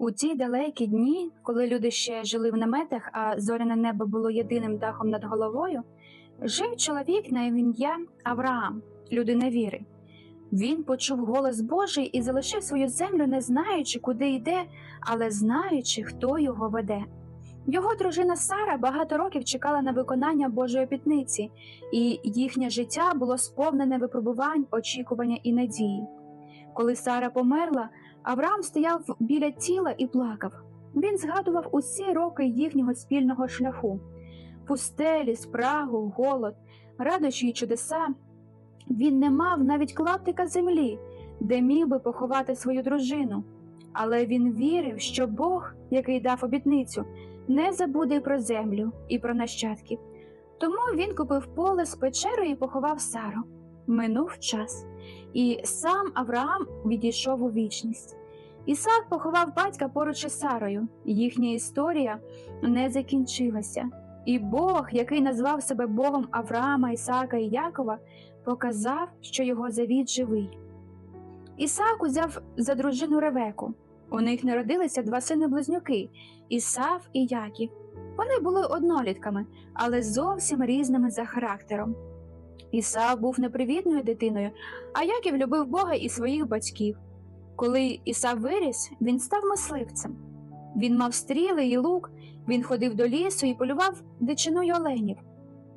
У ті далекі дні, коли люди ще жили в наметах, а зоряне небо було єдиним дахом над головою, жив чоловік на ім'я Авраам, людина віри. Він почув голос Божий і залишив свою землю, не знаючи, куди йде, але знаючи, хто його веде. Його дружина Сара багато років чекала на виконання Божої обітниці, і їхнє життя було сповнене випробувань, очікування і надії. Коли Сара померла, Авраам стояв біля тіла і плакав. Він згадував усі роки їхнього спільного шляху пустелі, спрагу, голод, радощі й чудеса. Він не мав навіть клаптика землі, де міг би поховати свою дружину, але він вірив, що Бог, який дав обітницю, не забуде й про землю і про нащадків. Тому він купив поле з печерою і поховав Сару. Минув час, і сам Авраам відійшов у вічність. Ісаак поховав батька поруч із Сарою. Їхня історія не закінчилася, і Бог, який назвав себе Богом Авраама, Ісаака і Якова, показав, що його завіт живий. Ісаак узяв за дружину Ревеку. У них народилися два сини-близнюки Ісав і Яків. Вони були однолітками, але зовсім різними за характером. Ісав був непривітною дитиною, а Яків любив Бога і своїх батьків. Коли Ісав виріс, він став мисливцем. Він мав стріли і лук, він ходив до лісу і полював дичиною оленів.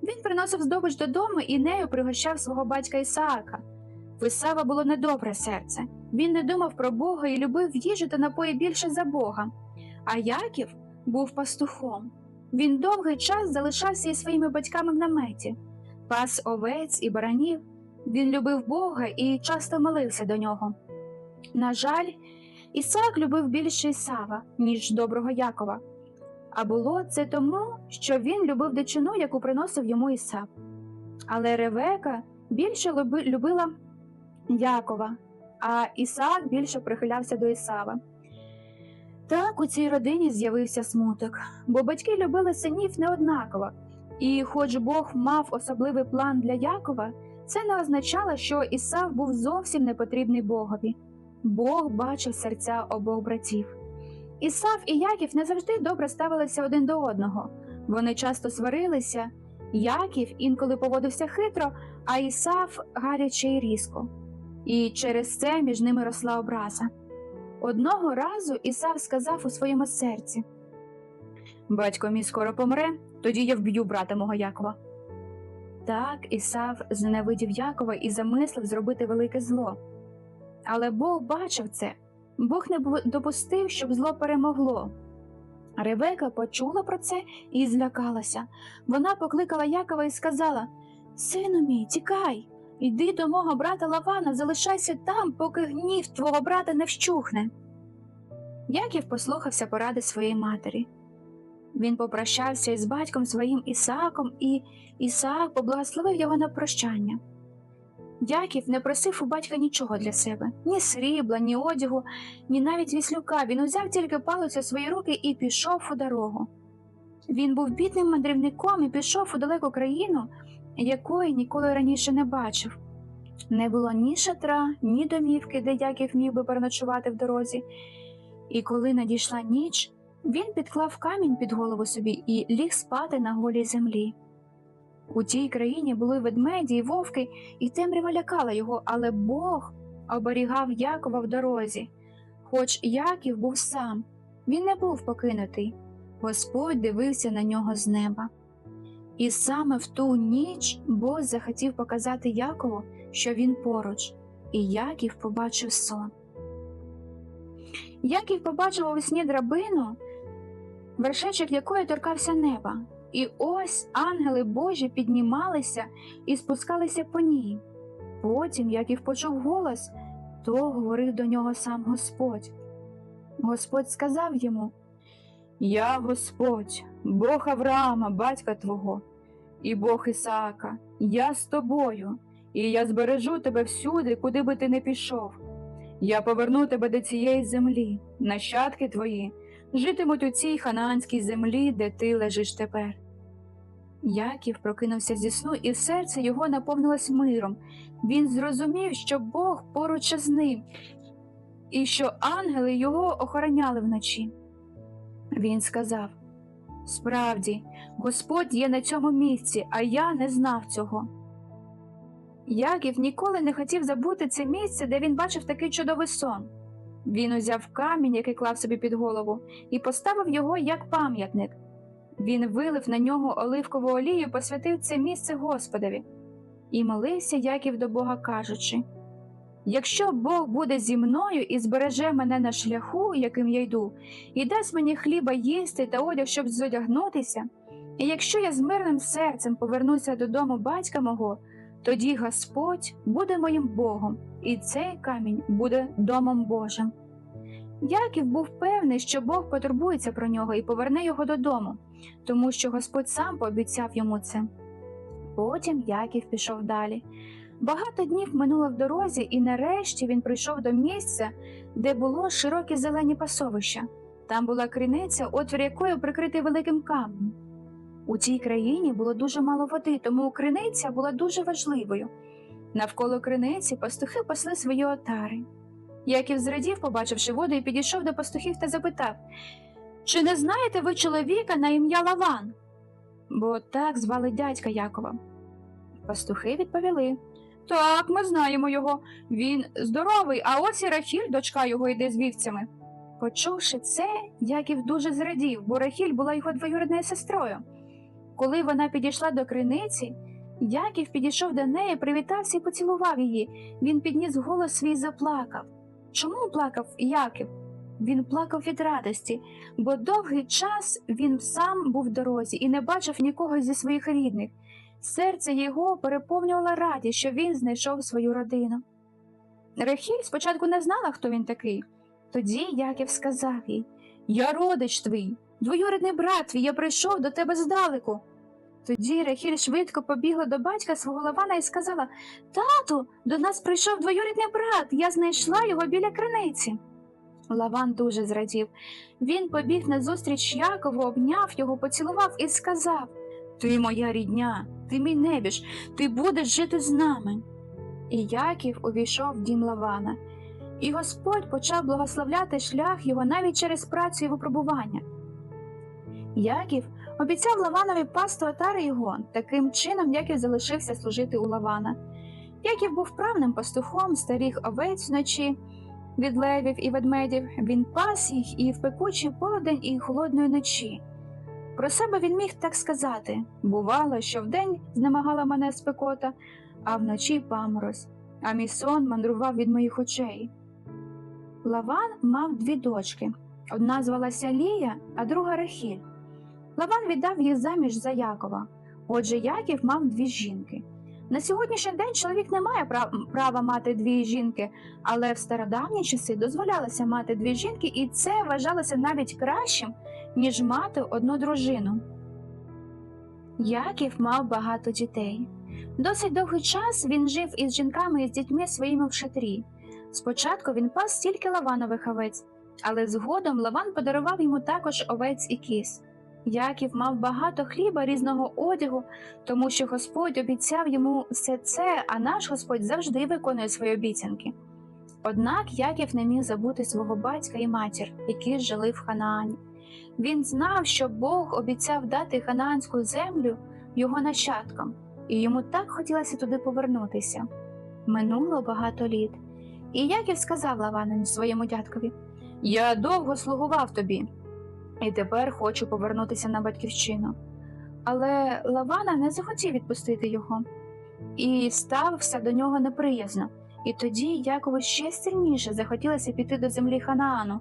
Він приносив здобич додому і нею пригощав свого батька Ісаака. В Ісава було недобре серце. Він не думав про Бога і любив їжу та напої більше за Бога. А Яків був пастухом. Він довгий час залишався із своїми батьками в наметі, пас овець і баранів. Він любив Бога і часто молився до нього. На жаль, Ісаак любив більше Ісава, ніж доброго Якова. А було це тому, що він любив дичину, яку приносив йому Ісав. Але Ревека більше любила Якова, а Ісаак більше прихилявся до Ісава. Так у цій родині з'явився смуток, бо батьки любили синів неоднаково, і, хоч Бог мав особливий план для Якова, це не означало, що Ісав був зовсім не потрібний Богові. Бог бачив серця обох братів. Ісав і Яків не завжди добре ставилися один до одного. Вони часто сварилися. Яків інколи поводився хитро, а Ісав гаряче і різко. І через це між ними росла образа. Одного разу Ісав сказав у своєму серці: Батько мій скоро помре, тоді я вб'ю брата мого Якова. Так Ісав зненавидів Якова і замислив зробити велике зло. Але Бог бачив це, Бог не допустив, щоб зло перемогло. Ревека почула про це і злякалася. Вона покликала Якова і сказала: Сину мій, тікай, йди до мого брата Лавана, залишайся там, поки гнів твого брата не вщухне. Яків послухався поради своєї матері. Він попрощався із батьком своїм Ісааком, і Ісаак поблагословив його на прощання. Яків не просив у батька нічого для себе ні срібла, ні одягу, ні навіть віслюка. Він узяв тільки палець у свої руки і пішов у дорогу. Він був бідним мандрівником і пішов у далеку країну, якої ніколи раніше не бачив. Не було ні шатра, ні домівки, де Яків міг би переночувати в дорозі. І коли надійшла ніч, він підклав камінь під голову собі і ліг спати на голій землі. У тій країні були ведмеді і вовки, і темрява лякала його, але Бог оберігав Якова в дорозі. Хоч Яків був сам, він не був покинутий. Господь дивився на нього з неба. І саме в ту ніч Бог захотів показати Якову, що він поруч, і Яків побачив сон. Яків побачив у весні драбину, вершечок якої торкався неба. І ось ангели Божі піднімалися і спускалися по ній. Потім, Яків почув голос, то говорив до нього сам Господь. Господь сказав йому: Я Господь, Бог Авраама, батька твого, і Бог Ісаака, я з тобою, і я збережу тебе всюди, куди би ти не пішов. Я поверну тебе до цієї землі, нащадки твої житимуть у цій ханаанській землі, де ти лежиш тепер. Яків прокинувся зі сну, і серце його наповнилось миром. Він зрозумів, що Бог поруч із ним, і що ангели його охороняли вночі. Він сказав Справді, Господь є на цьому місці, а я не знав цього. Яків ніколи не хотів забути це місце, де він бачив такий чудовий сон. Він узяв камінь, який клав собі під голову, і поставив його як пам'ятник. Він вилив на нього оливкову олію, і посвятив це місце Господові. І молився Яків до Бога, кажучи: Якщо Бог буде зі мною і збереже мене на шляху, яким я йду, і дасть мені хліба їсти та одяг, щоб зодягнутися, і якщо я з мирним серцем повернуся додому батька мого, тоді Господь буде моїм Богом, і цей камінь буде домом Божим. Яків був певний, що Бог потурбується про нього і поверне його додому, тому що Господь сам пообіцяв йому це. Потім Яків пішов далі. Багато днів минуло в дорозі, і нарешті він прийшов до місця, де було широкі зелені пасовища. Там була криниця, отвір якої прикритий великим камнем. У цій країні було дуже мало води, тому криниця була дуже важливою. Навколо криниці пастухи пасли свої отари. Яків зрадів, побачивши воду, і підійшов до пастухів та запитав Чи не знаєте ви чоловіка на ім'я Лаван? Бо так звали дядька Якова. Пастухи відповіли Так, ми знаємо його. Він здоровий, а ось і Рахіль, дочка його, йде з вівцями. Почувши це, Яків дуже зрадів, бо Рахіль була його двоюрідною сестрою. Коли вона підійшла до криниці, Яків підійшов до неї, привітався і поцілував її. Він підніс голос свій заплакав. Чому плакав Яків? Він плакав від радості, бо довгий час він сам був в дорозі і не бачив нікого зі своїх рідних. Серце його переповнювала радість, що він знайшов свою родину. Рахіль спочатку не знала, хто він такий. Тоді Яків сказав їй Я родич твій, двоюрідний брат твій, я прийшов до тебе здалеку. Тоді Рахіль швидко побігла до батька свого Лавана і сказала Тату, до нас прийшов двоюрідний брат, я знайшла його біля криниці. Лаван дуже зрадів. Він побіг назустріч Якову, обняв його, поцілував і сказав Ти моя рідня, ти мій небіж, ти будеш жити з нами. І Яків увійшов в дім Лавана, і Господь почав благословляти шлях його навіть через працю і випробування. Яків обіцяв Лаванові пасту отари його, таким чином Яків залишився служити у Лавана. Яків був правним пастухом, старих овець вночі від левів і ведмедів, він пас їх і в пекучий полудень, і холодної ночі. Про себе він міг так сказати бувало, що вдень знемагала мене спекота, а вночі паморозь, а мій сон мандрував від моїх очей. Лаван мав дві дочки одна звалася Лія, а друга Рахіль. Лаван віддав їх заміж за Якова. Отже, Яків мав дві жінки. На сьогоднішній день чоловік не має прав- права мати дві жінки, але в стародавні часи дозволялося мати дві жінки, і це вважалося навіть кращим, ніж мати одну дружину. Яків мав багато дітей. Досить довгий час він жив із жінками і з дітьми своїми в шатрі. Спочатку він пас тільки лаванових овець, але згодом Лаван подарував йому також овець і кіз. Яків мав багато хліба різного одягу, тому що Господь обіцяв йому все це, а наш Господь завжди виконує свої обіцянки. Однак Яків не міг забути свого батька і матір, які жили в Ханаані. Він знав, що Бог обіцяв дати ханаанську землю його нащадкам, і йому так хотілося туди повернутися. Минуло багато літ, і Яків сказав Лаванові своєму дядкові: Я довго слугував тобі, і тепер хочу повернутися на батьківщину. Але Лавана не захотів відпустити його і стався до нього неприязно. І тоді Якову ще сильніше захотілося піти до землі Ханаану.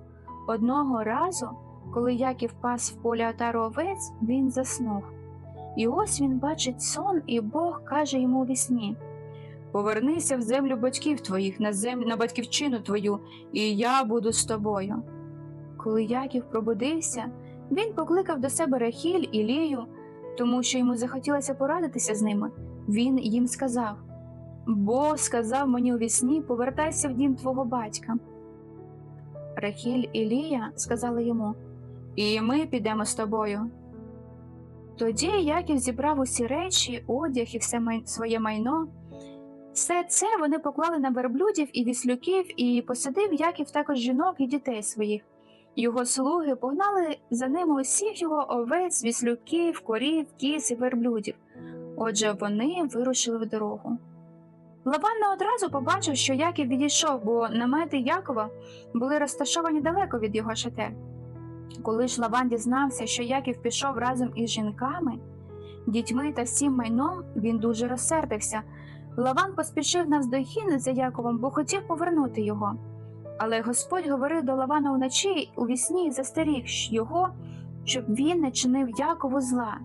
Одного разу, коли Яків пас в полі отару овець, він заснув. І ось він бачить сон, і Бог каже йому у вісні Повернися в землю батьків твоїх, на, зем... на батьківщину твою, і я буду з тобою. Коли Яків пробудився, він покликав до себе Рахіль і Лію, тому що йому захотілося порадитися з ними. Він їм сказав Бог сказав мені у вісні, повертайся в дім твого батька. Рахіль і Лія сказали йому І ми підемо з тобою. Тоді Яків зібрав усі речі, одяг і все май... своє майно Все це вони поклали на верблюдів і віслюків, і посадив Яків також жінок і дітей своїх. Його слуги погнали за ними усіх його овець, віслюків, корів, кіз і верблюдів. Отже, вони вирушили в дорогу. Лаван не одразу побачив, що Яків відійшов, бо намети Якова були розташовані далеко від його шатер. Коли ж Лаван дізнався, що Яків пішов разом із жінками, дітьми та всім майном, він дуже розсердився. Лаван поспішив навздогін за Яковом, бо хотів повернути його. Але Господь говорив до Лавана вночі у вісні і застеріг його, щоб він не чинив Якову зла,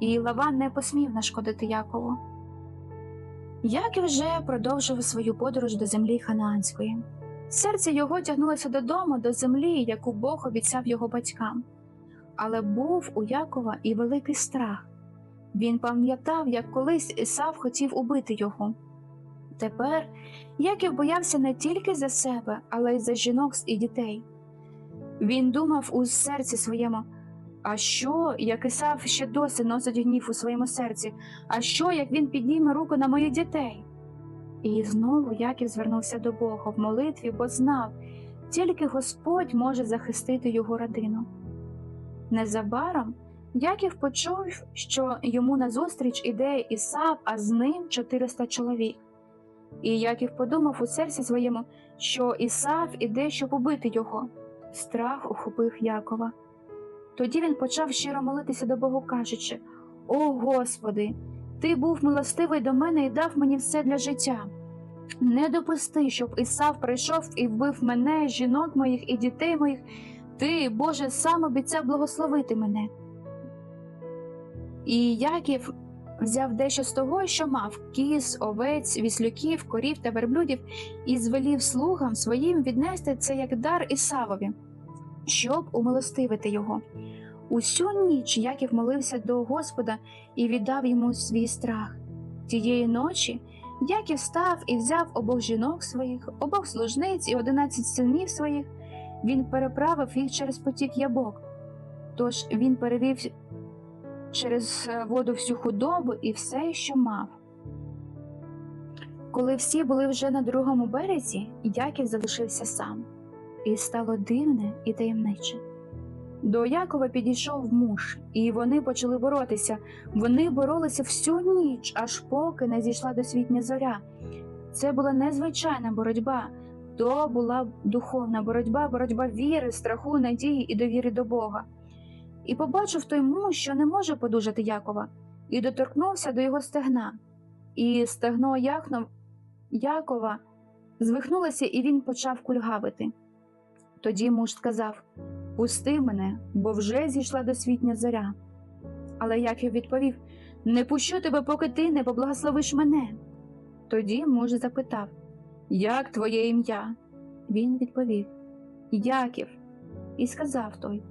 і Лаван не посмів нашкодити Якову. Яків вже продовжив свою подорож до землі Ханаанської. Серце його тягнулося додому, до землі, яку Бог обіцяв його батькам. Але був у Якова і великий страх. Він пам'ятав, як колись Ісав хотів убити його. Тепер Яків боявся не тільки за себе, але й за жінок і дітей. Він думав у серці своєму, а що, як Ісав ще досі носить гнів у своєму серці, а що, як він підніме руку на моїх дітей? І знову Яків звернувся до Бога в молитві, бо знав, тільки Господь може захистити його родину. Незабаром Яків почув, що йому назустріч іде Ісав, а з ним 400 чоловік. І Яків подумав у серці своєму, що Ісав іде, щоб убити його. Страх ухопив Якова. Тоді він почав щиро молитися до Бога, кажучи: О Господи, Ти був милостивий до мене і дав мені все для життя. Не допусти, щоб Ісав прийшов і вбив мене, жінок моїх і дітей моїх. Ти, Боже, сам обіцяв благословити мене. І Яків взяв дещо з того, що мав кіз, овець, віслюків, корів та верблюдів, і звелів слугам своїм віднести це як дар Ісавові, щоб умилостивити його. Усю ніч Яків молився до Господа і віддав йому свій страх. Тієї ночі Яків став і взяв обох жінок своїх, обох служниць і одинадцять синів своїх. Він переправив їх через потік ябок. Тож він перевів через воду всю худобу і все, що мав. Коли всі були вже на другому березі, Яків залишився сам, і стало дивне і таємниче. До Якова підійшов муж, і вони почали боротися. Вони боролися всю ніч, аж поки не зійшла досвітня зоря. Це була незвичайна боротьба, то була духовна боротьба, боротьба віри, страху, надії і довіри до Бога. І побачив той муж, що не може подужати Якова, і доторкнувся до його стегна. І стегно яхнув Якова звихнулося, і він почав кульгавити. Тоді муж сказав Пусти мене, бо вже зійшла досвітня зоря. Але Яків відповів Не пущу тебе, поки ти не поблагословиш мене. Тоді муж запитав Як твоє ім'я? Він відповів Яків. І сказав той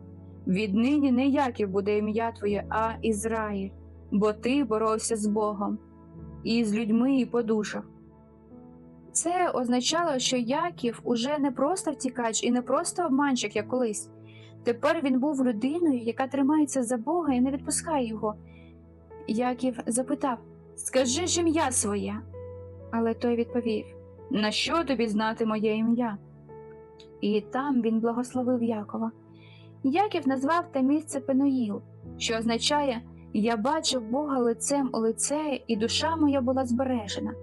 Віднині не Яків буде ім'я твоє, а Ізраїль, бо ти боровся з Богом і з людьми і по душах. Це означало, що Яків уже не просто втікач і не просто обманщик, як колись. Тепер він був людиною, яка тримається за Бога і не відпускає його. Яків запитав Скажи ж ім'я своє. Але той відповів На що тобі знати моє ім'я? І там він благословив Якова. Яків назвав те місце Пенуїл, що означає Я бачив Бога лицем у лице, і душа моя була збережена.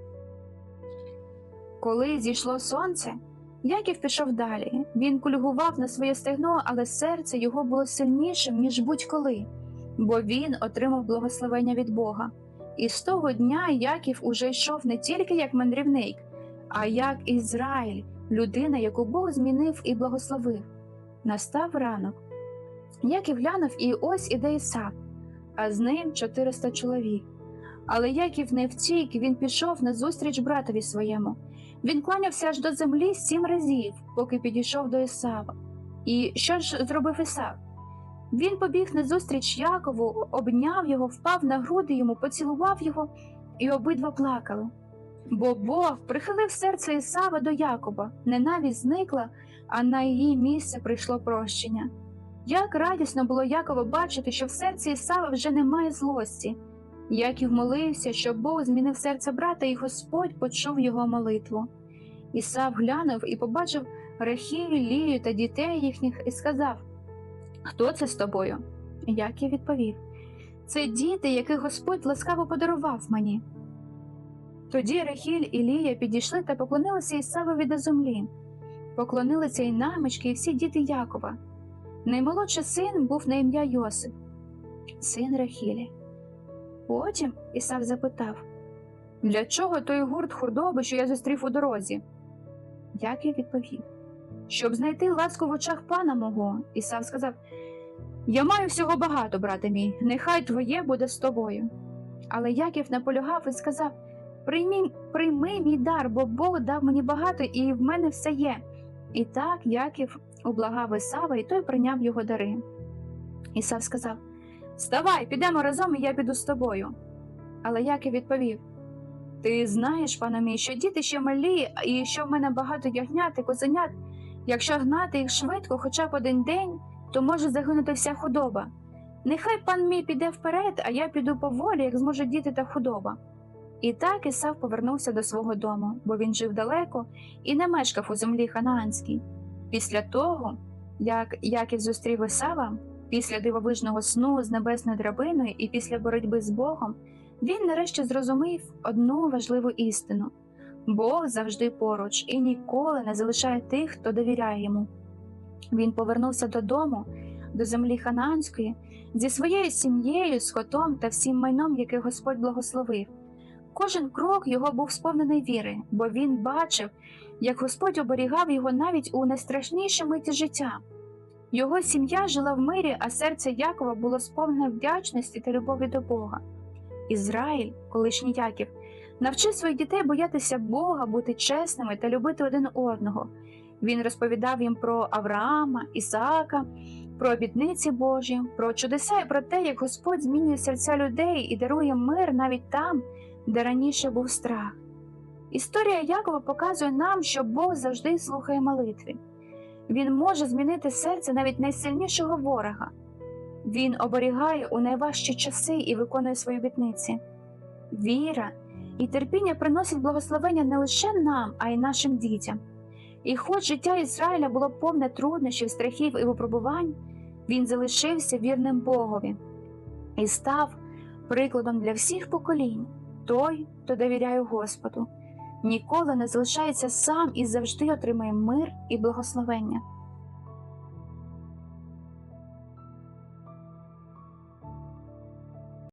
Коли зійшло сонце, Яків пішов далі. Він кульгував на своє стегно, але серце його було сильнішим, ніж будь-коли, бо він отримав благословення від Бога. І з того дня Яків уже йшов не тільки як мандрівник, а як Ізраїль, людина, яку Бог змінив і благословив. Настав ранок. Яків глянув, і ось іде Ісав, а з ним 400 чоловік. Але Яків не втік, він пішов назустріч братові своєму. Він кланявся аж до землі сім разів, поки підійшов до Ісава. І що ж зробив Ісав? Він побіг назустріч Якову, обняв його, впав на груди йому, поцілував його, і обидва плакали. Бо Бог прихилив серце Ісава до Якоба, ненависть зникла, а на її місце прийшло прощення. Як радісно було Якову бачити, що в серці Ісава вже немає злості. Яків молився, щоб Бог змінив серце брата, і Господь почув його молитву. Ісав глянув і побачив Рахіль, Лію та дітей їхніх і сказав: Хто це з тобою? Яків відповів: Це діти, яких Господь ласкаво подарував мені. Тоді Рахіль і Лія підійшли та поклонилися Ісавові до землі. Поклонилися й намички, і всі діти Якова. Наймолодший син був на ім'я Йосип, син Рахілі. Потім Ісав запитав Для чого той гурт худоби, що я зустрів у дорозі? Яків відповів Щоб знайти ласку в очах пана мого. Ісав сказав Я маю всього багато, брате мій, нехай твоє буде з тобою. Але Яків наполягав і сказав Прийми, прийми мій дар, бо Бог дав мені багато, і в мене все є. І так Яків ублагав Ісава, і той прийняв його дари. Ісав сказав Вставай, підемо разом, і я піду з тобою. Але Яків відповів Ти знаєш, пане мій, що діти ще малі, і що в мене багато ягнят і козенят. Якщо гнати їх швидко, хоча б один день, то може загинути вся худоба. Нехай пан мій піде вперед, а я піду поволі, як зможуть діти та худоба. І так Ісав повернувся до свого дому, бо він жив далеко і не мешкав у землі ханаанській. Після того, як Яків зустрів Ісава, після дивовижного сну з небесною драбиною і після боротьби з Богом, він нарешті зрозумів одну важливу істину Бог завжди поруч і ніколи не залишає тих, хто довіряє йому. Він повернувся додому, до землі ханаанської, зі своєю сім'єю, скотом та всім майном, яке Господь благословив. Кожен крок його був сповнений віри, бо він бачив, як Господь оберігав його навіть у найстрашніші миті життя. Його сім'я жила в мирі, а серце Якова було сповнене вдячності та любові до Бога. Ізраїль, колишній Яків, навчив своїх дітей боятися Бога, бути чесними та любити один одного. Він розповідав їм про Авраама, Ісаака, про обітниці Божі, про чудеса і про те, як Господь змінює серця людей і дарує мир навіть там, де раніше був страх. Історія Якова показує нам, що Бог завжди слухає молитви. Він може змінити серце навіть найсильнішого ворога. Він оберігає у найважчі часи і виконує свої обітниці. Віра і терпіння приносять благословення не лише нам, а й нашим дітям. І хоч життя Ізраїля було повне труднощів, страхів і випробувань, він залишився вірним Богові і став прикладом для всіх поколінь той, хто довіряє Господу, ніколи не залишається сам і завжди отримує мир і благословення.